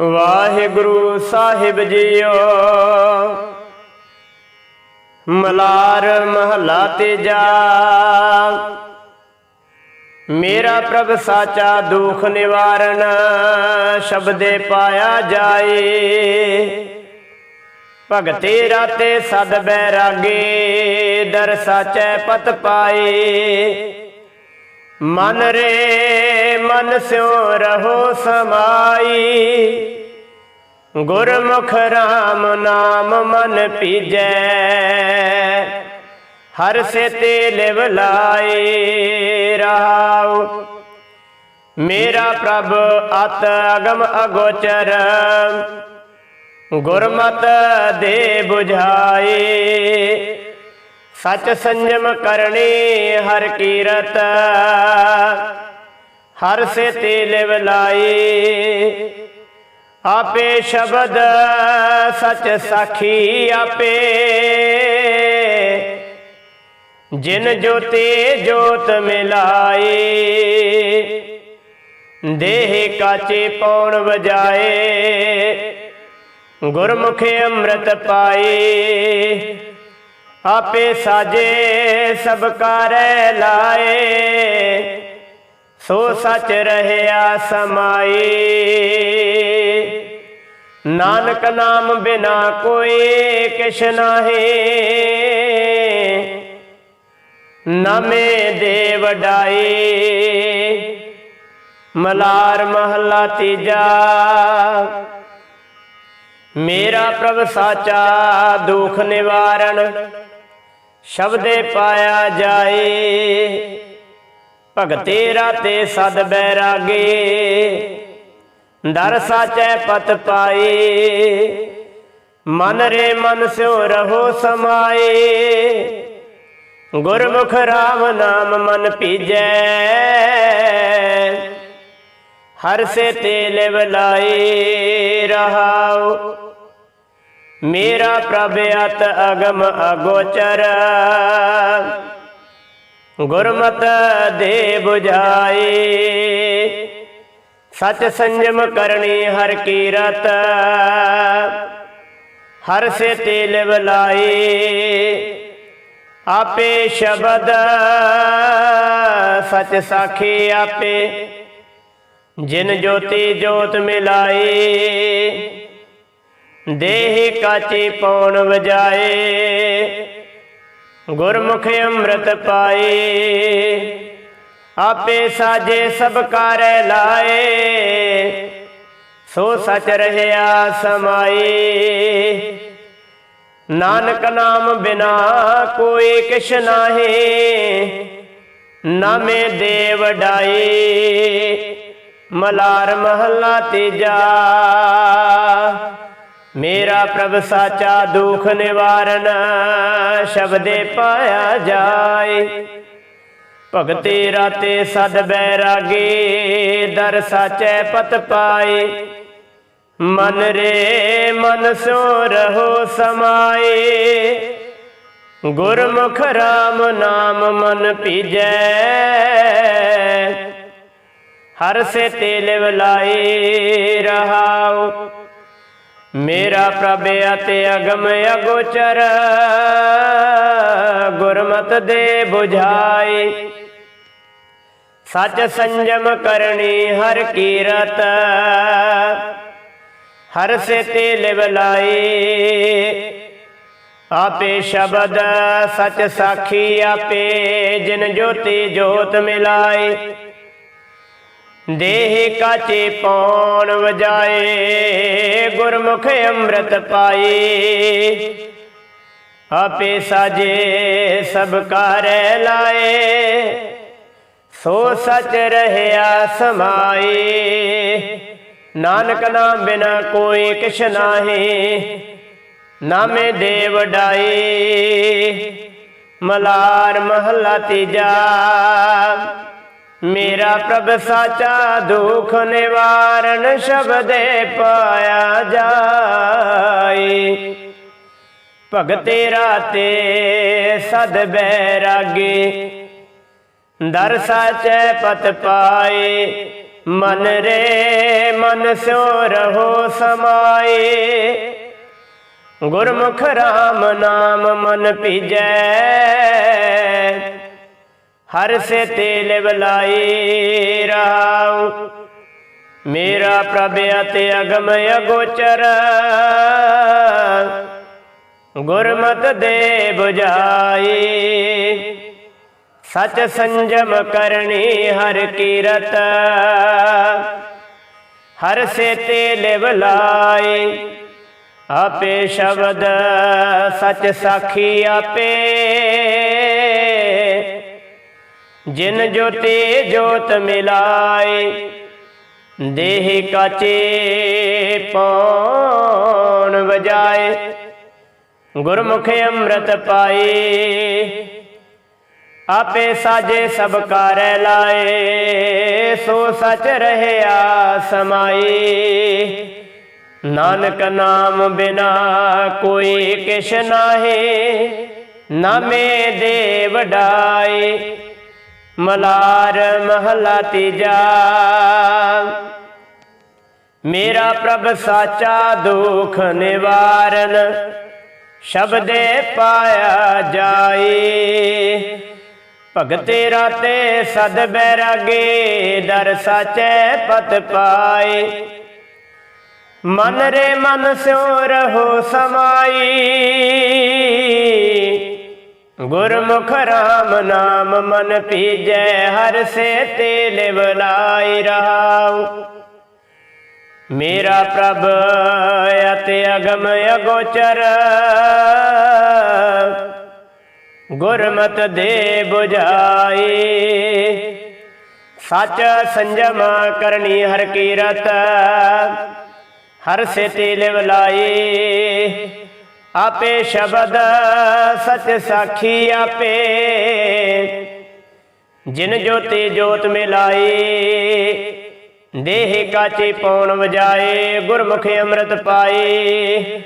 ਵਾਹਿਗੁਰੂ ਸਾਹਿਬ JIO. Malar ਮਹਲਾ ਤੇਜਾ। ਮੇਰਾ ਪ੍ਰਭ ਸਾਚਾ ਦੁਖ ਨਿਵਾਰਨ ਸ਼ਬਦੇ ਪਾਇਆ ਜਾਏ। ਭਗਤੇ ਰਾਤੇ ਸਦ ਬੈਰਾਗੇ, ਦਰ ਸਾਚੈ ਪਤ ਪਾਏ। ਮਨ ਰੇ ਮਨ ਸਿਉ ਰਹੋ ਸਮਾਈ। ਗੁਰਮੁਖ RAM ਨਾਮ ਮਨ ਪੀਜੈ। ਹਰ ਸੇ ਤੇ ਲਿਵ ਲਾਏ ਰਹਾਉ ਮੇਰਾ ਪ੍ਰਭ ਅਤ ਅਗਮ ਅਗੋਚਰ। ਗੁਰਮਤ ਦੇ 부ਝਾਏ ਸਚ ਸੰਜਮ ਕਰਨੀ ਹਰ ਕੀਰਤ। ਹਰ ਸੇ ਤੇ ਲਾਏ ਆਪੇ ਸ਼ਬਦ ਸਚ ਸਾਖੀ ਆਪੇ। ਜਿਨ ਜੋਤੇ ਜੋਤ ਮਿਲਾਏ ਦੇਹ ਕਾਚੇ ਪੌਣ ਵਜਾਏ। ਗੁਰਮੁਖ ਅੰਮ੍ਰਿਤ ਪਾਏ। ਆਪੇ ਸਾਜੇ ਸਭ ਕਾਰੈ ਲਾਏ। ਸੋ ਸੱਚ ਰਹਿਆ ਸਮਾਏ ਨਾਨਕ ਨਾਮ ਬਿਨਾ ਕੋਈ ਕਿਛ ਨਾਹੀ। ਨਮੇ ਦੇ ਵਡਾਈ ਮਲਾਰ ਮਹੱਲਾ ਤੀਜਾ। ਮੇਰਾ ਪ੍ਰਭ ਸਾਚਾ ਦੁਖ ਨਿਵਾਰਨ ਸ਼ਬਦੇ ਪਾਇਆ ਜਾਏ। ਭਗਤੇ ਰਾਤੇ ਸਦ ਬੈਰਾਗੇ। ਦਰ ਸਾਚੈ ਪਤ ਪਾਏ। ਮਨ ਰੇ ਮਨ ਸਿਉ ਰਹੋ ਸਮਾਏ। ਗੁਰਮੁਖ ਰਾਮ ਨਾਮ ਮਨ ਪੀਜੈ ਹਰ ਸੇ ਤੇ ਲਿਵ ਲਾਈ ਰਹਾਉ। ਮੇਰਾ ਪ੍ਰਭ ਅਤ ਅਗਮ ਅਗੋਚਰ। ਗੁਰਮਤ ਦੇ 부ਝਾਈ ਸਚ ਸੰਜਮ ਕਰਨੀ ਹਰ ਕੀਰਤ। ਹਰ ਸੇ ਤੇ ਲਿਵ ਆਪੇ ਸ਼ਬਦ। ਸਚ ਸਾਖੀ ਆਪੇ। ਜਿਨ ਜੋਤੀ ਜੋਤ ਮਿਲਾਈ। ਦੇਹ ਕਾਚੇ ਪੌਣ ਵਜਾਏ। ਗੁਰਮੁਖ ਅੰਮ੍ਰਿਤ ਪਾਏ, ਆਪੇ ਸਾਜੇ ਸਭ ਕਾਰੈ ਲਾਏ, ਸੋ ਸਚ ਰਹਿਆ ਸਮਾਏ। ਨਾਨਕ ਨਾਮ ਬਿਨਾ ਕੋਈ ਕਿਛ ਨਾਹੀ, ਨਾਮੇ ਦੇਵ ਡਾਏ। ਮਲਾਰ ਮਹੱਲਾ ਤੀਜਾ ਮੇਰਾ ਪ੍ਰਭ ਸਾਚਾ ਦੁਖ ਨਿਵਾਰਨ ਸ਼ਬਦੇ ਪਾਇਆ ਜਾਏ। ਭਗਤੇ ਰਾਤੇ ਸਦ ਬੈਰਾਗੇ, ਦਰ ਸਾਚੈ ਪਤ ਪਾਏ। ਮਨ ਰੇ ਮਨ ਸੋ ਰਹੋ ਸਮਾਏ। ਗੁਰਮੁਖ RAM ਨਾਮ ਮਨ ਪੀਜੈ। ਹਰ ਸੇ ਤੇਲ ਲਿਵ ਲਾਈ ਰਹਾਉ। ਮੇਰਾ ਪ੍ਰਭ ਅਤੇ ਅਗਮ ਅਗੋਚਰ, ਗੁਰਮਤ ਦੇ 부ਝਾਈ ਸੱਚ ਸੰਜਮ ਕਰਨੀ ਹਰ ਕੀਰਤ, ਹਰ ਸੇ ਤੇ ਲਿਵ ਆਪੇ ਸ਼ਬਦ ਸਚ ਸਾਖੀ, ਆਪੇ ਜਿਨ ਜੋਤੀ ਜੋਤ ਮਿਲਾਈ ਦੇਹ ਕਾਚੇ ਪੌਣ ਵਜਾਏ, ਗੁਰਮੁਖ ਅੰਮ੍ਰਿਤ ਪਾਈ ਆਪੇ ਸਾਜੇ ਸਭ ਕਾਰੈ ਲਾਏ, ਸੋ ਸਚ ਰਹਿਆ ਸਮਾਏ। ਨਾਨਕ ਨਾਮ ਬਿਨਾ ਕੋਈ ਕਿਛ ਨਾਹੀ, ਨਾਮੇ ਦੇ ਵਡਾਈ ਮਲਾਰ ਮਹੱਲਾ ਤੀਜਾ ਮੇਰਾ ਪ੍ਰਭ ਸਾਚਾ ਦੁਖ ਨਿਵਾਰਨ ਸ਼ਬਦੇ ਪਾਇਆ ਜਾਏ। ਭਗਤੇ ਰਾਤੇ ਸਦ ਬੈਰਾਗੇ। ਦਰ ਸਾਚੈ ਪਤ ਪਾਏ। ਮਨ ਰੇ ਮਨ ਸਿਓ ਰਹੋ ਸਮਾਏ। ਗੁਰਮੁਖ ਰਾਮ ਨਾਮ ਮਨ ਪੀਜੈ ਹਰ ਸੇ ਤੇਲ ਬਲਾਈ ਰਹਾਉ ਮੇਰਾ ਪ੍ਰਭ ਅਤਿ ਅਗਮ ਅਗੋਚਰ। ਗੁਰਮਤ ਦੇ 부ਝਾਈ ਸਚ ਸੰਜਮ ਕਰਨੀ ਹਰ ਕੀਰਤ। ਹਰ ਸੇ ਤੇਲ ਬਲਾਈ। ਆਪੇ ਸ਼ਬਦ ਸਚ ਸਾਖੀ ਜਿਨ ਜੋਤੀ ਜੋਤ ਮਿਲਾਏ, ਦੇਹ ਕਾਚੇ ਪੌਣ ਵਜਾਏ, ਗੁਰਮੁਖ ਅੰਮ੍ਰਿਤ ਪਾਏ, ਆਪੇ ਸਾਜੇ ਸਭ ਕਾਰੈ ਲਾਏ, ਸੋ ਸਚ ਰਹਿਆ ਸਮਾਏ। ਨਾਨਕ ਨਾਮ ਬਿਨਾ ਕੋਈ ਕਿਛ ਨਾਹੀ, ਨਾਮੇ ਦੇ ਵਡਾਏ ਮਲਾਰ ਮਹਲਾ ਤੀਜਾ। ਮੇਰਾ ਪ੍ਰਭ ਸਾਚਾ ਦੁਖ ਨਿਵਾਰਨ ਸ਼ਬਦੇ ਪਾਇਆ ਜਾਏ। ਭਗਤੇ ਰਾਤੇ ਸਦ ਬੈਰਾਗੇ, ਦਰ ਸਾਚੈ ਪਤ ਪਾਏ। ਮਨ ਰੇ ਮਨ ਸਿਉ ਰਹੋ ਸਮਾਈ। ਗੁਰਮੁਖ ਰਾਮ ਨਾਮ ਮਨ ਪੀਜੈ ਹਰ ਸੇ ਤੇ ਲਿਵਲਾਈ ਰਹਾਉ ਮੇਰਾ ਪ੍ਰਭ ਅਤਿ ਅਗਮ ਅਗੋਚਰ। ਗੁਰਮਤ ਦੇ 부ਝਾਈ ਸੱਚ ਸੰਜਮ ਕਰਨੀ ਹਰ ਕੀਰਤ। ਹਰ ਸੇਤੀ ਲਿਵਲਾਈ ਆਪੇ ਸ਼ਬਦ ਸਚ ਸਾਖੀ ਆਪੇ। ਜਿਨ ਜੋਤੀ ਜੋਤ ਮਿਲਾਈ, ਦੇਹ ਕਾਚੇ ਪੌਣ ਵਜਾਏ, ਗੁਰਮੁਖ ਅੰਮ੍ਰਿਤ ਪਾਏ।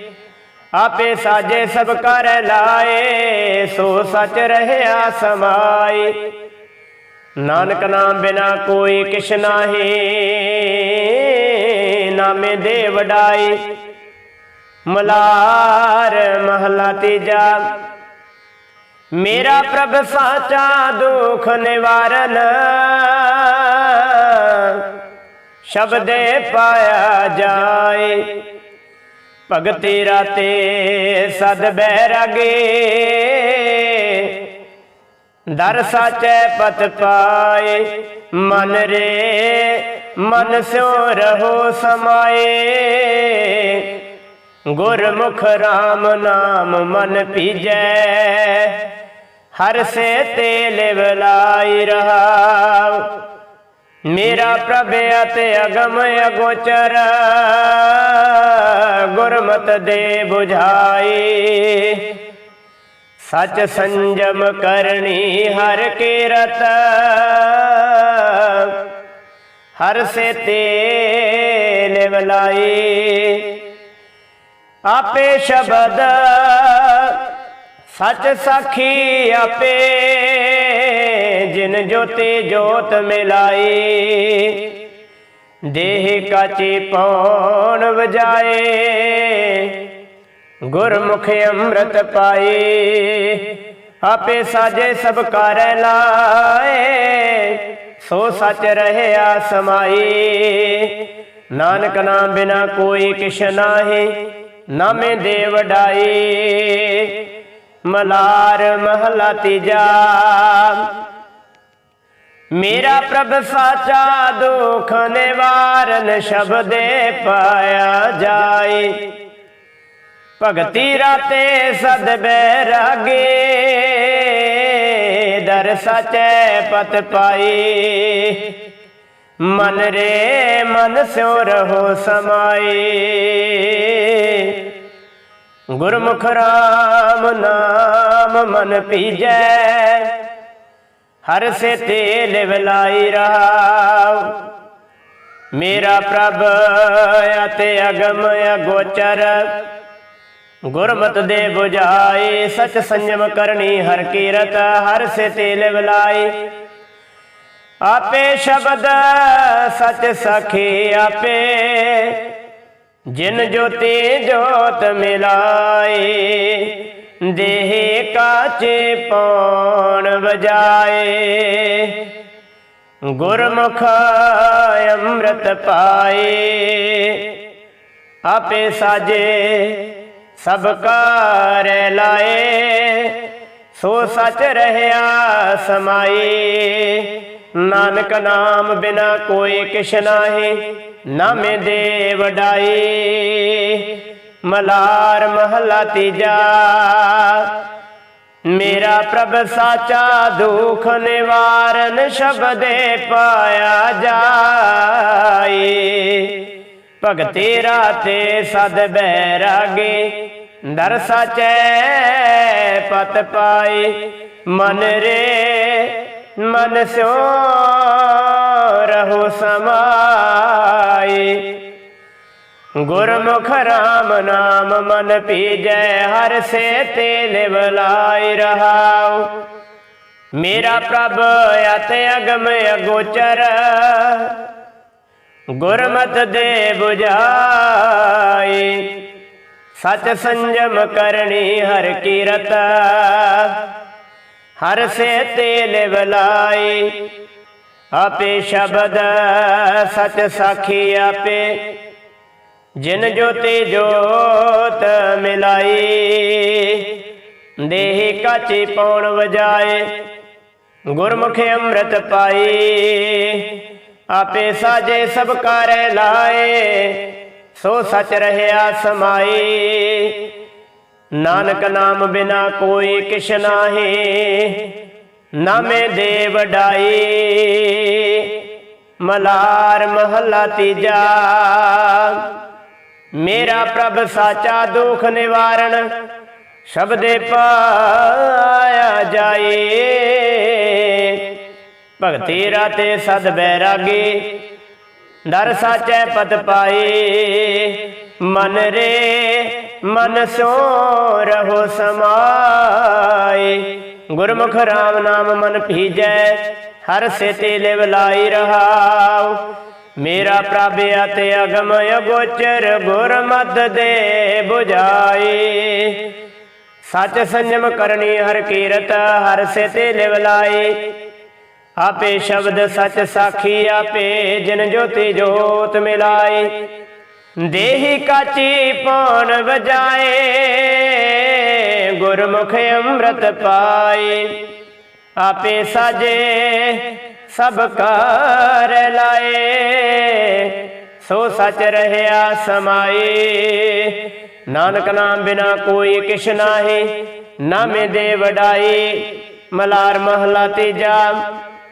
ਆਪੇ ਸਾਜੇ ਸਭ ਕਰ ਲਾਏ, ਸੋ ਸਚ ਰਹਿਆ ਸਮਾਈ ਨਾਨਕ ਨਾਮ ਬਿਨਾ ਕੋਈ ਕਿਛ ਨਾਹੀ, ਨਾਮੇ ਦੇ ਵਡਾਈ ਮਲਾਰ ਮਹਲਾ ਤੀਜਾ। ਮੇਰਾ ਪ੍ਰਭ ਸਾਚਾ ਦੁਖ ਨਿਵਾਰਨ। ਸ਼ਬਦੇ ਪਾਇਆ ਜਾਏ। ਭਗਤੀ ਰਾਤੇ ਸਦ ਬੈਰਾਗੇ। ਦਰ ਸਾਚੈ ਪਤ ਪਾਏ। ਮਨ ਰੇ ਮਨ ਸਿਉ ਰਹੋ ਸਮਾਏ। ਗੁਰਮੁਖ RAM ਨਾਮ ਮਨ ਪੀਜੈ, ਹਰ ਸੇ ਤੇਲ ਲਿਵਲਾਈ ਰਹਾਉ। ਮੇਰਾ ਪ੍ਰਭ ਅਤੇ ਅਗਮ ਅਗੋਚਰ, ਗੁਰਮਤ ਦੇ 부ਝਾਈ ਸਚ ਸੰਜਮ ਕਰਨੀ ਹਰ ਕੀਰਤ, ਹਰ ਸੇ ਤੇ ਲਿਵਲਾਈ ਆਪੇ ਸ਼ਬਦ ਸੱਚ ਸਾਖੀ ਆਪੇ ਜਿਨ ਜੋਤੀ ਜੋਤ ਮਿਲਾਈ। ਦੇਹ ਕਾਚੀ ਪੌਣ ਵਜਾਏ, ਗੁਰਮੁਖ ਅੰਮ੍ਰਿਤ ਪਾਏ ਆਪੇ ਸਾਜੇ ਸਭ ਕਰ ਲਾਏ, ਸੋ ਸਚ ਰਹਿਆ ਸਮਾਈ। ਨਾਨਕ ਨਾਮ ਬਿਨਾ ਕੋਈ ਕਿਛ ਨਾਹੀ। ਨਾਮੇ ਦੇ ਵਡਾਈ ਮਲਾਰ ਮਹਲਾ ਤੀਜਾ। ਮੇਰਾ ਪ੍ਰਭ ਸਾਚਾ ਦੁਖ ਨਿਵਾਰਨ ਸ਼ਬਦੇ ਪਾਇਆ ਜਾਏ ਭਗਤੀ ਰਾਤੇ ਸਦ ਬੈਰਾਗੇ, ਦਰ ਸਚੈ ਪਤ ਪਾਈ। ਮਨ ਰੇ ਮਨ ਸਿਉ ਰਹੋ ਸਮਾਏ ਗੁਰਮੁਖ ਰਾਮ ਨਾਮ ਮਨ ਪੀਜੈ। ਹਰ ਸੇ ਤੇ ਲਿਵਲਾਈ ਰਹਾ ਮੇਰਾ ਪ੍ਰਭ ਅਤੇ ਅਗਮ ਅਗੋਚਰ। ਗੁਰਮਤ ਦੇ 부ਝਾਏ ਸਚ ਸੰਜਮ ਕਰਨੀ ਹਰ ਕੀਰਤ। ਹਰ ਸੇ ਤੇਲ ਲਿਵਲਾਈ ਆਪੇ ਸ਼ਬਦ ਸਚ ਸਖੀ ਆਪੇ। ਜਿਨ ਜੋਤੀ ਜੋਤ ਮਿਲਾਏ, ਦੇਹ ਕਾਚੇ ਪੌਣ ਵਜਾਏ। ਗੁਰਮੁਖ ਅੰਮ੍ਰਿਤ ਪਾਏ, ਆਪੇ ਸਾਜੇ ਸਭ ਕਾਰ ਲਾਏ। ਸੋ ਸਚ ਰਹਿਆ ਸਮਾਏ। ਨਾਨਕ ਨਾਮ ਬਿਨਾ ਕੋਈ ਕਿਛ ਨਾਹੀ, ਨਾਮੇ ਦੇ ਵਡਾਈ ਮਲਾਰ ਮਹਲਾ ਤੀਜਾ, ਮੇਰਾ ਪ੍ਰਭ ਸਾਚਾ ਦੁਖ ਨਿਵਾਰਨ ਸ਼ਬਦੇ ਪਾਇਆ ਜਾਏ ਭਗਤੀ ਰਾਤੇ ਸਦ ਬੈਰਾਗੇ ਦਰ ਸਾਚੈ ਪਤ ਪਾਏ ਮਨ ਰੇ ਮਨ ਸਿਓ ਰਹੋ ਸਮਾਏ ਗੁਰਮੁਖ ਰਾਮ ਨਾਮ ਮਨ ਪੀਜੈ, ਹਰ ਸੇ ਤੇ ਲਿਵ ਲਾਇ ਰਹਾਉ। ਮੇਰਾ ਪ੍ਰਭ ਅਤ ਅਗਮ ਅਗੋਚਰ, ਗੁਰਮਤ ਦੇ 부ਝਾਈ ਸਚ ਸੰਜਮ ਕਰਨੀ ਹਰ ਕੀਰਤ ਹਰ ਸੇ ਤੇ ਲਿਵ ਆਪੇ ਸ਼ਬਦ ਸਚ ਸਾਖੀ ਆਪੇ। ਜਿਨ ਜੋਤੀ ਜੋਤ ਮਿਲਾਈ, ਦੇਹ ਕਾਚੀ ਪੌਣ ਵਜਾਏ। ਗੁਰਮੁਖ ਅੰਮ੍ਰਿਤ ਪਾਈ, ਆਪੇ ਸਾਜੇ ਸਭ ਕਾਰੈ ਲਾਏ। ਸੋ ਸਚ ਰਹਿਆ ਸਮਾਈ। ਨਾਨਕ ਨਾਮ ਬਿਨਾ ਕੋਈ ਕਿਛ ਨਾਹੀ। ਨਾਮੇ ਦੇ ਵਡਾਈ ਮਲਾਰ ਮਹੱਲਾ ਤੀਜਾ। ਮੇਰਾ ਪ੍ਰਭ ਸਾਚਾ ਦੁਖ ਨਿਵਾਰਨ ਸ਼ਬਦੇ ਪਾਇਆ ਜਾਏ ਭਗਤੀ ਰਾਤੇ ਸਦ ਬੈਰਾਗੀ, ਦਰ ਸਾਚੈ ਪਤ ਪਾਏ ਮਨ ਰੇ ਮਨ ਸੋ ਰਹੋ ਸਮਾਏ। ਗੁਰਮੁਖ ਰਾਮ ਨਾਮ ਮਨ ਭੀਜੈ, ਹਰ ਸੇਤੇ ਲਿਵ ਲਾਈ ਰਹਾਉ। ਮੇਰਾ ਪ੍ਰਭ ਅਤੇ ਅਗਮ ਅਗੋਚਰ ਗੁਰਮਤ ਦੇ 부ਝਾਈ ਸਚ ਸੰਜਮ ਕਰਨੀ ਹਰ ਕੀਰਤ, ਹਰ ਸੇਤੇ ਲਿਵ ਲਾਈ ਆਪੇ ਸ਼ਬਦ ਸਚ ਸਾਖੀ, ਆਪੇ ਜਿਨ ਜੋਤੀ ਜੋਤ ਮਿਲਾਈ ਦੇਹੀ ਕਾਚੀ ਪੌਣ ਵਜਾਏ, ਗੁਰਮੁਖ ਅੰਮ੍ਰਿਤ ਪਾਏ। ਆਪੇ ਸਾਜੇ ਸਭ ਕਾਰ ਲਾਏ, ਸੋ ਸਚ ਰਹਿਆ ਸਮਾਏ। ਨਾਨਕ ਨਾਮ ਬਿਨਾ ਕੋਈ ਕਿਛ ਨਾਹੀ, ਨਾਮੇ ਦੇ ਵਡਾਈ, ਮਲਾਰ ਮਹਲਾ ਤੀਜਾ।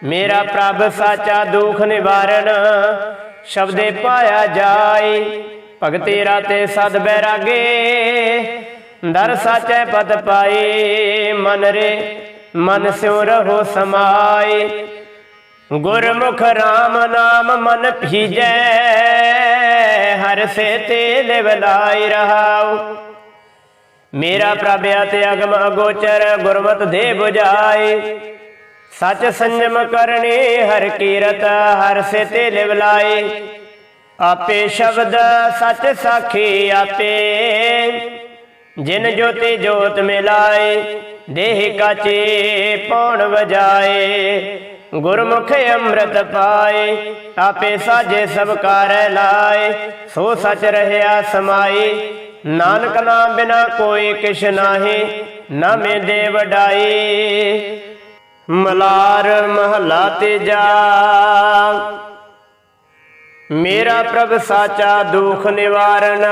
ਮੇਰਾ ਪ੍ਰਭ ਸਾਚਾ ਦੁਖ ਨਿਵਾਰਨ ਸ਼ਬਦੇ ਪਾਇਆ ਜਾਏ। ਭਗਤੀ ਰਾਤੇ ਸਦ ਬੈਰਾਗੇ, ਦਰ ਸਾਚੈ ਪਦ ਪਾਏ। ਮਨ ਰੇ, ਮਨ ਸਿਉ ਰਹੋ ਸਮਾਏ। ਗੁਰਮੁਖ RAM ਨਾਮ ਮਨ ਭੀਜੈ, ਹਰ ਸੇ ਤੇ ਲਿਵ ਲਾਈ ਰਹਾਉ। ਮੇਰਾ ਪ੍ਰਭ ਤੇ ਅਗਮ ਅਗੋਚਰ, ਗੁਰਮਤ ਦੇ 부ਝਾਏ ਸਚ ਸੰਜਮ ਕਰਨੀ, ਹਰ ਕੀਰਤ, ਹਰ ਸੇ ਤੇ ਲਿਵ ਆਪੇ ਸ਼ਬਦ ਸਚ ਸਾਖੀ ਆਪੇ। ਜਿਨ ਜੋਤੀ ਜੋਤ ਮਿਲਾਏ ਦੇਹ ਕਾਚੇ ਪੌਣ ਵਜਾਏ ਗੁਰਮੁਖ ਅੰਮ੍ਰਿਤ ਪਾਏ ਆਪੇ ਸਾਜੇ ਸਭ ਕਾਰ ਲਾਏ ਸੋ ਸਚ ਰਹਿਆ ਸਮਾਈ, ਨਾਨਕ ਨਾਮ ਬਿਨਾ ਕੋਈ ਕਿਛ ਨਾਹੀ, ਨਾਮੇ ਦੇ ਵਡਾਈ ਮਲਾਰ ਮਹਲਾ ਤੇਜਾ। ਮੇਰਾ ਪ੍ਰਭ ਸਾਚਾ ਦੁਖ ਨਿਵਾਰਨ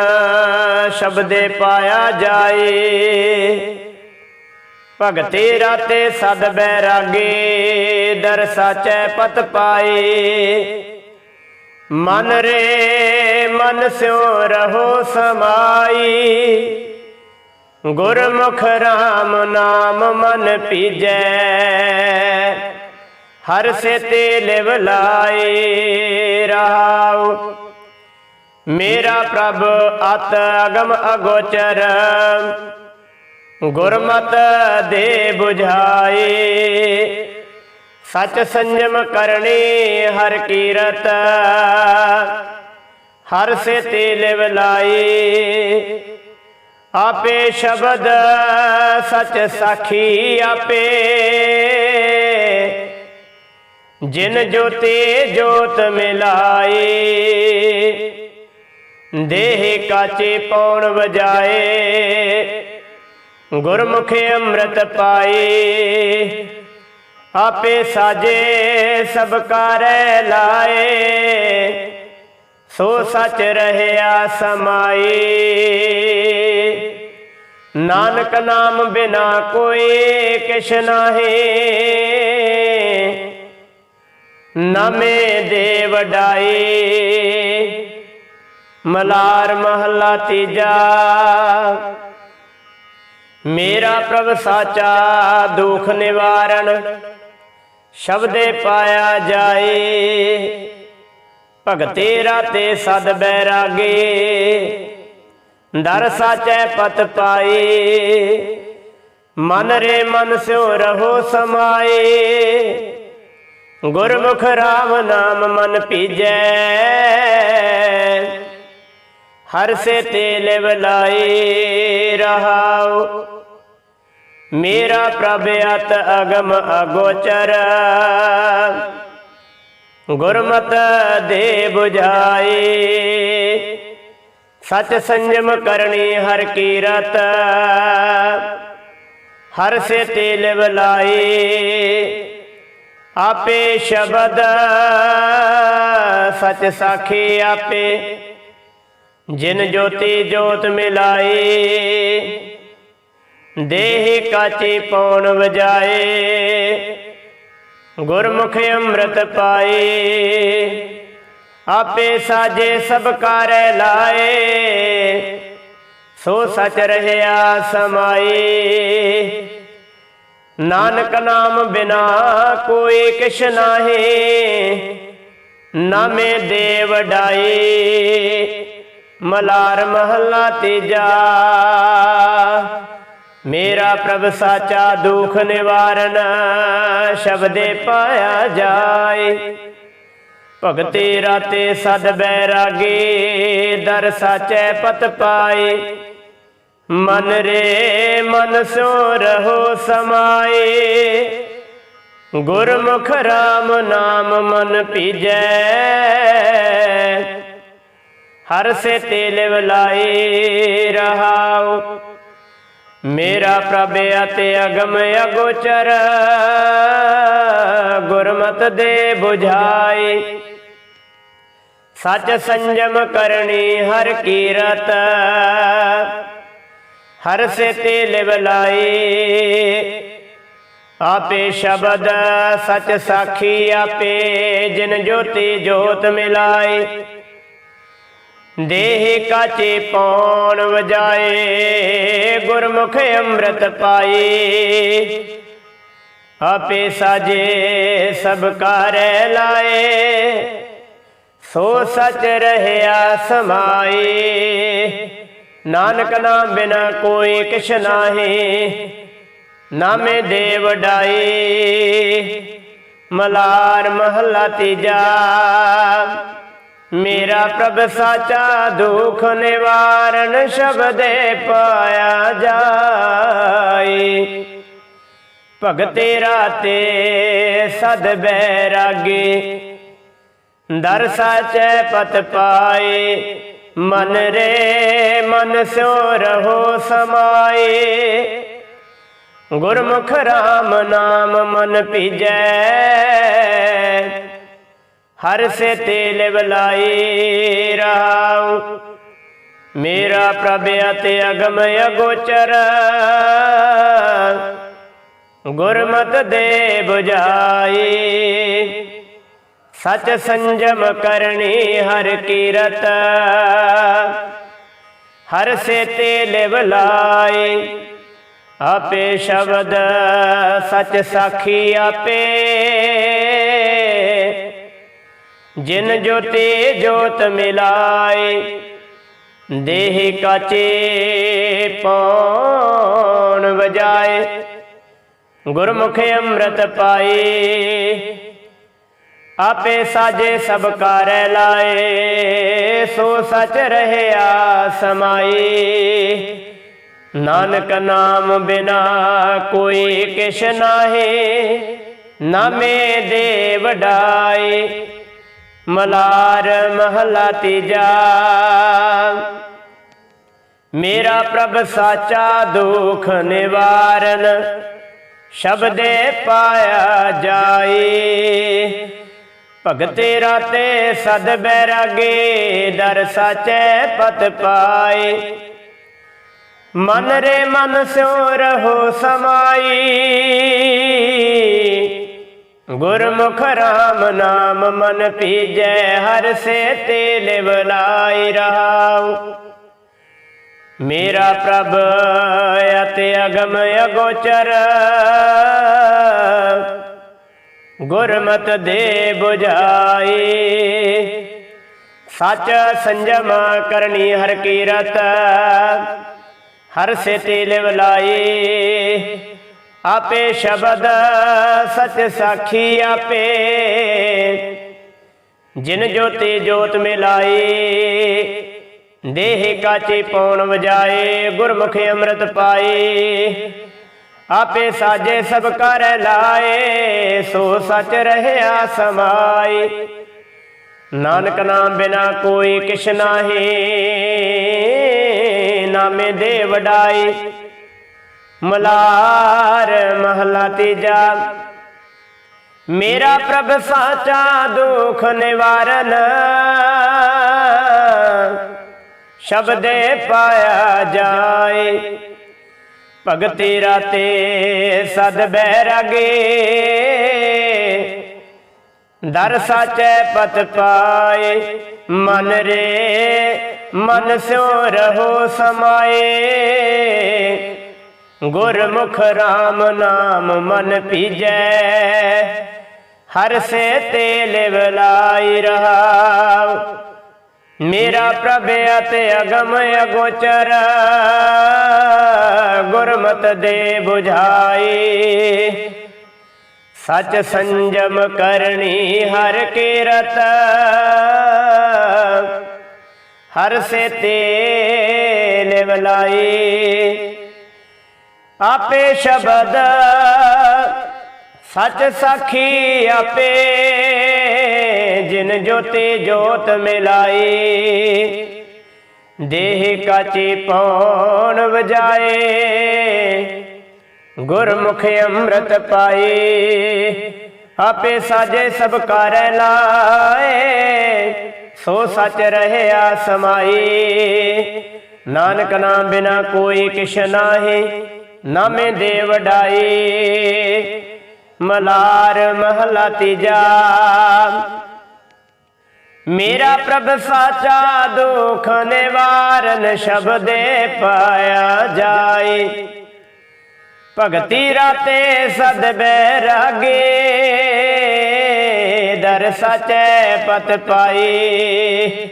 ਸ਼ਬਦੇ ਪਾਇਆ ਜਾਏ। ਭਗਤੇ ਰਾਤੇ ਸਦ ਬੈਰਾਗੇ, ਦਰ ਸਾਚੈ ਪਤ ਪਾਏ। ਮਨ ਰੇ ਮਨ ਸਿਉ ਰਹੋ ਸਮਾਈ। ਗੁਰਮੁਖ RAM ਨਾਮ ਮਨ ਪੀਜੈ। ਹਰ ਸੇਤੇ ਲਿਵ ਲਾਏ ਰਹਾਉ ਮੇਰਾ ਪ੍ਰਭ ਅਤ ਅਗਮ ਅਗੋਚਰ। ਗੁਰਮਤ ਦੇ 부ਝਾਏ ਸਚ ਸੰਜਮ ਕਰਨੀ ਹਰ ਕੀਰਤ। ਹਰ ਸੇ ਤੇ ਲਿਵ ਲਾਈ ਆਪੇ ਸ਼ਬਦ ਸਚ ਸਾਖੀ ਆਪੇ। ਜਿਨ ਜੋਤੀ ਜੋਤ ਮਿਲਾਏ, ਦੇਹ ਕਾਚੇ ਪੌਣ ਵਜਾਏ, ਗੁਰਮੁਖ ਅੰਮ੍ਰਿਤ ਪਾਏ। ਆਪੇ ਸਾਜੇ ਸਭ ਕਾਰੈ ਲਾਏ, ਸੋ ਸਚ ਰਹਿਆ ਸਮਾਈ ਨਾਨਕ ਨਾਮ ਬਿਨਾ ਕੋਈ ਕਿਛ ਨਾਹੀ। ਨਮੇ ਦੇ ਵਡਾਈ ਮਲਾਰ ਮਹੱਲਾ ਤੀਜਾ। ਮੇਰਾ ਪ੍ਰਭ ਸਾਚਾ ਦੁਖ ਨਿਵਾਰਨ ਸ਼ਬਦੇ ਪਾਇਆ ਜਾਏ। ਭਗਤੇ ਰਾਤੇ ਸਦ ਬੈਰਾਗੇ। ਦਰ ਸਾਚੈ ਪਤ ਪਾਏ। ਮਨ ਰੇ ਮਨ ਸਿਉ ਰਹੋ ਸਮਾਏ। ਗੁਰਮੁਖ ਰਾਮ ਨਾਮ ਮਨ ਪੀਜੈ ਹਰ ਸੇ ਤੇ ਲਿਵ ਲਾਈ ਰਹਾਉ। ਮੇਰਾ ਪ੍ਰਭ ਅਤ ਅਗਮ ਅਗੋਚਰ। ਗੁਰਮਤ ਦੇ 부ਝਾਈ ਸਚ ਸੰਜਮ ਕਰਨੀ ਹਰ ਕੀਰਤ, ਹਰ ਸੇ ਤੇ ਲਿਵ ਆਪੇ ਸ਼ਬਦ, ਸਚ ਸਾਖੀ ਆਪੇ, ਜਿਨ ਜੋਤੀ ਜੋਤ ਮਿਲਾਈ, ਦੇਹ ਕਾਚੇ ਪੌਣ ਵਜਾਏ, ਗੁਰਮੁਖ ਅੰਮ੍ਰਿਤ ਪਾਏ। ਆਪੇ ਸਾਜੇ ਸਭ ਕਾਰੈ ਲਾਏ। ਸੋ ਸਚ ਰਹਿਆ ਸਮਾਏ। ਨਾਨਕ ਨਾਮ ਬਿਨਾ ਕੋਈ ਕਿਛ ਨਾਹੀ। ਨਾਮੇ ਦੇਵ ਡਾਏ। ਮਲਾਰ ਮਹੱਲਾ ਤੀਜਾ। ਮੇਰਾ ਪ੍ਰਭ ਸਾਚਾ ਦੁਖ ਨਿਵਾਰਨ ਸ਼ਬਦੇ ਪਾਇਆ ਜਾਏ। ਭਗਤੇ ਰਾਤੇ ਸਦ ਬੈਰਾਗੇ, ਦਰ ਸਾਚੈ ਪਤ ਪਾਏ। ਮਨ ਰੇ ਮਨ ਸੋ ਰਹੋ ਸਮਾਏ। ਗੁਰਮੁਖ ਰਾਮ ਨਾਮ ਮਨ ਪੀਜੈ ਹਰ ਸੇ ਤੇਲ ਲਿਵ ਲਾਈ ਰਹਾਉ। ਮੇਰਾ ਪ੍ਰਭ ਅਤੇ ਅਗਮ ਅਗੋਚਰ, ਗੁਰਮਤ ਦੇ 부ਝਾਈ ਸਚ ਸੰਜਮ ਕਰਨੀ ਹਰ ਕੀਰਤ। ਹਰ ਸੇ ਤੇ ਲਿਵ ਲਾਈ। ਆਪੇ ਸ਼ਬਦ ਸਚ ਸਾਖੀ ਆਪੇ ਜਿਨ ਜੋਤੀ ਜੋਤ ਮਿਲਾਈ। ਦੇਹ ਕਾਚੇ ਪੌਣ ਵਜਾਏ ਗੁਰਮੁਖ ਅੰਮ੍ਰਿਤ ਪਾਈ। ਆਪੇ ਸਾਜੇ ਸਭ ਕਾਰੈ ਲਾਏ। ਸੋ ਸਚ ਰਹਿਆ ਸਮਾਈ ਨਾਨਕ ਨਾਮ ਬਿਨਾ ਕੋਈ ਕਿਛ ਨਾਹੀ। ਨਾਮੇ ਦੇਵ ਵਡਾਈ ਮਲਾਰ ਮਹੱਲਾ ਤੀਜਾ। ਮੇਰਾ ਪ੍ਰਭ ਸਾਚਾ ਦੁਖ ਨਿਵਾਰਨ ਸ਼ਬਦੇ ਪਾਇਆ ਜਾਏ। ਭਗਤੇ ਰਾਤੇ ਸਦ ਬੈਰਾਗੇ। ਦਰ ਸਾਚੈ ਪਤ ਪਾਏ, ਮਨ ਰੇ ਮਨ ਸਿਓ ਰਹੋ ਸਮਾਏ। ਗੁਰਮੁਖ ਰਾਮ ਨਾਮ ਮਨ ਪੀਜੈ ਹਰ ਸੇ ਤੇਲ ਲਿਵ ਰਹਾਉ ਮੇਰਾ ਪ੍ਰਭ ਅਤਿ ਅਗਮ ਅਗੋਚਰ, ਗੁਰਮਤ ਦੇ 부ਝਾਈ ਸਚ ਸੰਜਮ ਕਰਨੀ ਹਰ ਕੀਰਤ। ਹਰ ਸੇ ਤੇ ਲਿਵ ਲਾਈ ਆਪੇ ਸ਼ਬਦ ਸਚ ਸਾਖੀ ਆਪੇ। ਜਿਨ ਜੋਤੀ ਜੋਤ ਮਿਲਾਏ, ਦੇਹ ਕਾਚੇ ਪੌਣ ਵਜਾਏ। ਗੁਰਮੁਖ ਅੰਮ੍ਰਿਤ ਪਾਈ ਆਪੇ ਸਾਜੇ ਸਭ ਕਾਰੈ ਲਾਏ, ਸੋ ਸਚ ਰਹਿਆ ਸਮਾਈ। ਨਾਨਕ ਨਾਮ ਬਿਨਾ ਕੋਈ ਕਿਛ ਨਾਹੀ, ਨਾਮੇ ਦੇ ਵਡਾਈ ਮਲਾਰ ਮਹਲਾ ਤੀਜਾ, ਮੇਰਾ ਪ੍ਰਭ ਸਾਚਾ ਦੁਖ ਨਿਵਾਰਨ, ਸ਼ਬਦੇ ਪਾਇਆ ਜਾਈ। ਭਗਤੇ ਰਾਤੇ ਸਦ ਬੈਰਾਗੇ ਦਰ ਸਾਚੈ ਪਤ ਪਾਏ। ਮਨ ਰੇ ਮਨ ਸਿਉ ਰਹੋ ਸਮਾਈ। ਗੁਰਮੁਖ ਰਾਮ ਨਾਮ ਮਨ ਪੀਜੈ, ਹਰ ਸੇ ਤੇ ਲਿਵਲਾਈ ਰਹਾਉ। ਮੇਰਾ ਪ੍ਰਭ ਅਤਿ ਅਗਮ ਅਗੋਚਰ। ਗੁਰਮਤ ਦੇ 부ਝਾਈ ਸੱਚ ਸੰਜਮ ਕਰਨੀ ਹਰ ਕੀਰਤ, ਹਰ ਸੇਤੀ ਲਿਵਲਾਈ ਆਪੇ ਸ਼ਬਦ ਸਚ ਸਾਖੀ ਆਪੇ, ਜਿਨ ਜੋਤੀ ਜੋਤ ਮਿਲਾਈ, ਦੇਹ ਕਾਚੇ ਪੌਣ ਵਜਾਏ, ਗੁਰਮੁਖ ਅੰਮ੍ਰਿਤ ਪਾਏ ਆਪੇ ਸਾਜੇ ਸਭ ਕਰ ਲਾਏ, ਸੋ ਸਚ ਰਹਿਆ ਸਮਾਈ। ਨਾਨਕ ਨਾਮ ਬਿਨਾ ਕੋਈ ਕਿਛ ਨਾਹੀ, ਨਾਮੇ ਦੇ ਵਡਾਈ। ਮਲਾਰ ਮਹਲਾ ਤੀਜਾ, ਮੇਰਾ ਪ੍ਰਭ ਸਾਚਾ ਦੁਖ ਨਿਵਾਰਨ। ਸ਼ਬਦੇ ਪਾਇਆ ਜਾਏ। ਭਗਤੀ ਤੇ ਸਦ ਬੈਰਾਗੇ। ਦਰ ਸਾਚੈ ਪਤ ਪਾਏ, ਮਨ ਰੇ, ਮਨ ਸਿਉ ਰਹੋ ਸਮਾਏ। ਗੁਰਮੁਖ RAM ਨਾਮ ਮਨ ਪੀਜੈ, ਹਰ ਸੇ ਤੇ ਲਿਵਲਾਈ ਰਹਾਉ। ਮੇਰਾ ਪ੍ਰਭ ਅਤੇ ਅਗਮ ਅਗੋਚਰ, ਗੁਰਮਤ ਦੇ 부ਝਾਈ ਸਚ ਸੰਜਮ ਕਰਨੀ ਹਰ ਕੀਰਤ, ਹਰ ਸੇ ਤੇ ਲਿਵਲਾਈ ਆਪੇ ਸ਼ਬਦ ਸਚ ਸਾਖੀ ਆਪੇ ਜਿਨ ਜੋਤੀ ਜੋਤ ਮਿਲਾਈ, ਦੇਹ ਕਾਚੀ ਪੌਣ ਵਜਾਏ, ਗੁਰਮੁਖ ਅੰਮ੍ਰਿਤ ਪਾਈ, ਆਪੇ ਸਾਜੇ ਸਭ ਕਰ ਲਾਏ, ਸੋ ਸਚ ਰਹਿਆ ਸਮਾਈ। ਨਾਨਕ ਨਾਮ ਬਿਨਾ ਕੋਈ ਕਿਛ ਨਾਹੀ, ਨਾਮੇ ਦੇ ਵਡਾਈ ਮਲਾਰ ਮਹਲਾ ਤੀਜਾ ਮੇਰਾ ਪ੍ਰਭ ਸਾਚਾ ਦੁਖ ਨਿਵਾਰਨ ਸ਼ਬਦੇ ਪਾਇਆ ਜਾਏ। ਭਗਤੀ ਰਾਤੇ ਸਦ ਬੈਰਾਗੇ, ਦਰ ਸਚੈ ਪਤ ਪਾਈ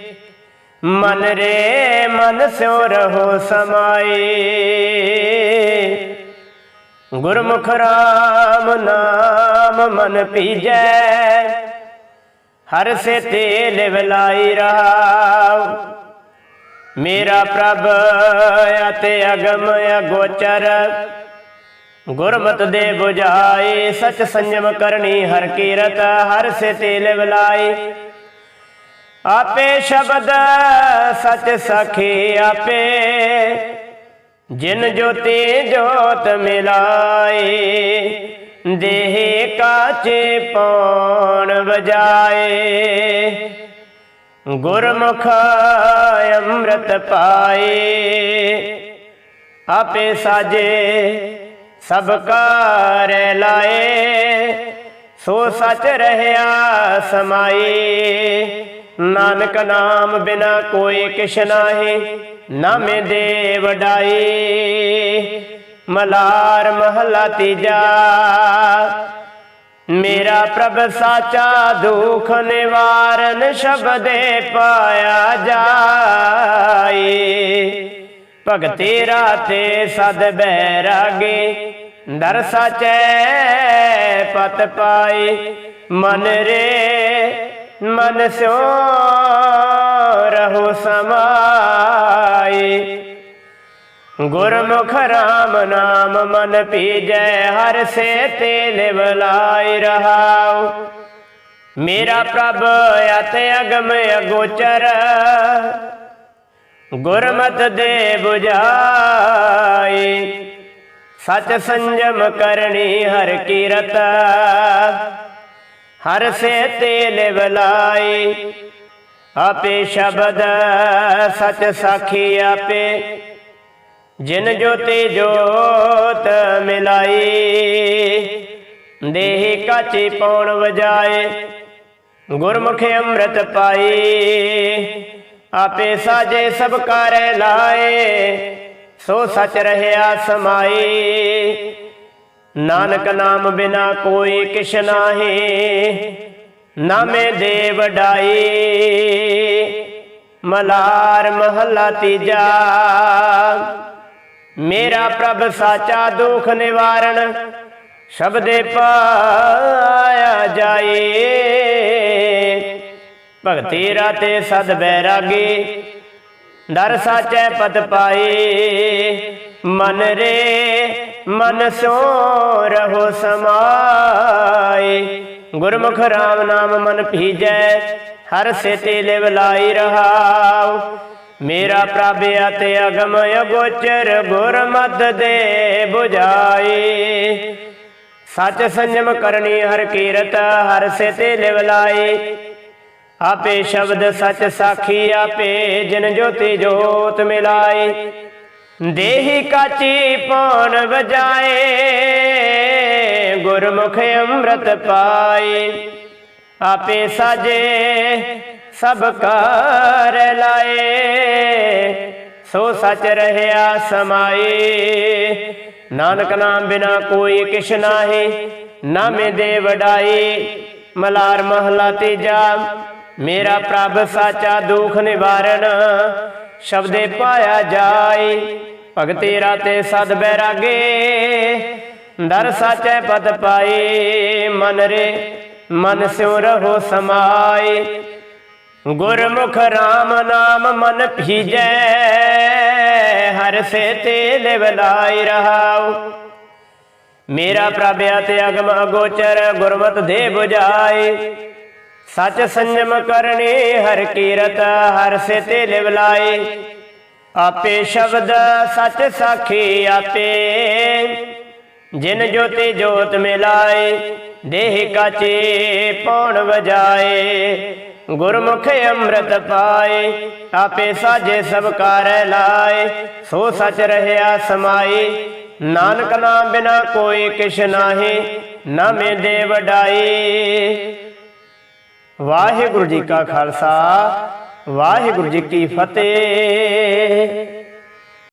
ਮਨ ਰੇ ਮਨ ਸਿਉ ਰਹੋ ਸਮਾਏ। ਗੁਰਮੁਖ ਰਾਮ ਨਾਮ ਮਨ ਪੀਜੈ। ਹਰ ਸੇ ਤੇ ਲਿਵਲਾਈ ਰਹਾਉ। ਮੇਰਾ ਪ੍ਰਭ ਅਤੇ ਅਗਮ ਅਗੋਚਰ, ਗੁਰਮਤ ਦੇ 부ਝਾਈ ਸਚ ਸੰਜਮ ਕਰਨੀ ਹਰ ਕੀਰਤ, ਹਰ ਸੇ ਤੇ ਲਿਵਲਾਈ ਆਪੇ ਸ਼ਬਦ ਸਚ ਸਖੀ ਆਪੇ, ਜਿਨ ਜੋਤੀ ਜੋਤ ਮਿਲਾਏ ਦੇਹ ਕਾਚੇ ਪੌਣ ਵਜਾਏ। ਗੁਰਮੁਖ ਅੰਮ੍ਰਿਤ ਪਾਏ। ਆਪੇ ਸਾਜੇ ਸਭ ਕਾਰ ਲਾਏ। ਸੋ ਸਚ ਰਹਿਆ ਸਮਾਈ ਨਾਨਕ ਨਾਮ ਬਿਨਾ ਕੋਈ ਕਿਛ ਨਾਹੀ। ਨਾਮੇ ਦੇ ਵਡਾਈ ਮਲਾਰ ਮਹਲਾ ਤੀਜਾ। ਮੇਰਾ ਪ੍ਰਭ ਸਾਚਾ ਦੁਖ ਨਿਵਾਰਨ ਸ਼ਬਦੇ ਪਾਇਆ ਜਾਏ। ਭਗਤੀ ਰਾਤੇ ਸਦ ਬੈਰਾਗੇ, ਦਰ ਸਾਚੈ ਪਤ ਪਾਈ ਮਨ ਰੇ ਮਨ ਸਿਓ ਰਹੋ ਸਮਾਈ ਗੁਰਮੁਖ ਰਾਮ ਨਾਮ ਮਨ ਪੀਜੈ, ਹਰ ਸੇ ਤੇ ਲਿਵ ਲਾਈ ਰਹਾਉ। ਮੇਰਾ ਪ੍ਰਭ ਅਤ ਅਗਮ ਅਗੋਚਰ, ਗੁਰਮਤ ਦੇ 부ਝਾਈ ਸਚ ਸੰਜਮ ਕਰਨੀ ਹਰ ਕੀਰਤ, ਹਰ ਸੇ ਤੇ ਲਿਵ ਆਪੇ ਸ਼ਬਦ ਸਚ ਸਾਖੀ ਆਪੇ ਜਿਨ ਜੋਤੀ ਜੋਤ ਮਿਲਾਈ, ਦੇਹ ਕਾਚੀ ਪਾਉਣ ਵਜਾਏ, ਗੁਰਮੁਖ ਅੰਮ੍ਰਿਤ ਪਾਈ, ਆਪੇ ਸਾਜੇ ਸਭ ਕਾਰੇ ਲਾਏ, ਸੋ ਸਚ ਰਹਿਆ ਸਮਾਈ। ਨਾਨਕ ਨਾਮ ਬਿਨਾ ਕੋਈ ਕਿਛ ਨਾਹੀ, ਨਾਮੇ ਦੇ ਵਡਾਈ ਮਲਾਰ ਮਹੱਲਾ ਤੀਜਾ ਮੇਰਾ ਪ੍ਰਭ ਸਾਚਾ ਦੁਖ ਨਿਵਾਰਣ ਸ਼ਬਦੇ ਪਾਇਆ ਜਾਏ। ਭਗਤੀ ਰਾਤੇ ਸਦ ਬੈਰਾਗੀ, ਦਰ ਸਾਚੈ ਪਤ ਪਾਏ। ਮਨ ਰੇ, ਮਨ ਸੋ ਰਹੋ ਸਮਾਏ। ਗੁਰਮੁਖ ਰਾਮ ਨਾਮ ਮਨ ਭੀਜੈ, ਹਰ ਸੇਤੇ ਲਿਵ ਲਾਈ ਰਹਾਉ। ਮੇਰਾ ਪ੍ਰਭ ਅਤੇ ਅਗਮ ਅਗੋਚਰ ਗੁਰਮਤ ਦੇ 부ਝਾਈ ਸੱਚ ਸੰਜਮ ਕਰਨੀ ਹਰ ਕੀਰਤ, ਹਰ ਸੇਤੇ ਲਿਵ ਲਾਈ। ਆਪੇ ਸ਼ਬਦ ਸਚ ਸਾਖੀ, ਆਪੇ ਜਿਨ ਜੋਤੀ ਜੋਤ ਮਿਲਾਈ। ਦੇਹੀ ਕਾਚੀ ਪੌਣ ਵਜਾਏ, ਗੁਰਮੁਖ ਅੰਮ੍ਰਿਤ ਪਾਈ। ਆਪੇ ਸਾਜੇ ਸਭ ਕਰ ਲਾਏ, ਸੋ ਸਚ ਰਹਿਆ ਸਮਾਏ। ਨਾਨਕ ਨਾਮ ਬਿਨਾ ਕੋਈ ਕਿਛ ਨਾਹੀ, ਨਾਮੇ ਦੇ ਵਡਾਈ, ਮਲਾਰ ਮਹਲਾ ਤੀਜਾ। ਮੇਰਾ ਪ੍ਰਭ ਸਾਚਾ ਦੁਖ ਨਿਵਾਰਨ, ਸ਼ਬਦੇ ਪਾਇਆ ਜਾਈ ਤੇਰਾ ਤੇ ਸਦ ਬੈਰਾਗੇ, ਦਰ ਸਾਚੈ ਪਦ ਪਾਈ ਮਨ ਰੇ, ਮਨ ਸਿਉ ਰਹੋ ਸਮਾਏ। ਗੁਰਮੁਖ ਰਾਮ ਨਾਮ ਮਨ ਭੀਜੈ, ਹਰ ਸੇ ਤੇ ਲਿਵ ਰਹਾਉ। ਮੇਰਾ ਪ੍ਰਭ ਤੇ ਅਗਮ ਅਗੋਚਰ, ਗੁਰਮਤ ਦੇ 부ਝਾਈ ਸਚ ਸੰਜਮ ਕਰਨੀ, ਹਰ ਕੀਰਤ, ਹਰ ਸੇ ਤੇ ਲਿਵ ਆਪੇ ਸ਼ਬਦ ਸਚ ਸਾਖੀ ਆਪੇ। ਜਿਨ ਜੋਤੀ ਜੋਤ ਮਿਲਾਏ ਦੇਹ ਕਾਚੇ ਪੌਣ ਵਜਾਏ ਗੁਰਮੁਖ ਅੰਮ੍ਰਿਤ ਪਾਏ, ਆਪੇ ਸਾਜੇ ਸਭ ਕਾਰ ਲਾਏ, ਸੋ ਸਚ ਰਹਿਆ ਸਮਾਈ ਨਾਨਕ ਨਾਮ ਬਿਨਾ ਕੋਈ ਕਿਛ ਨਾਹੀ, ਨਾਮੇ ਦੇ ਵਡਾਈ ਵਾਹਿਗੁਰੂ ਜੀ ਕਾ ਖਾਲਸਾ, ਵਾਹਿਗੁਰੂ ਜੀ ਕੀ ਫਤਿਹ।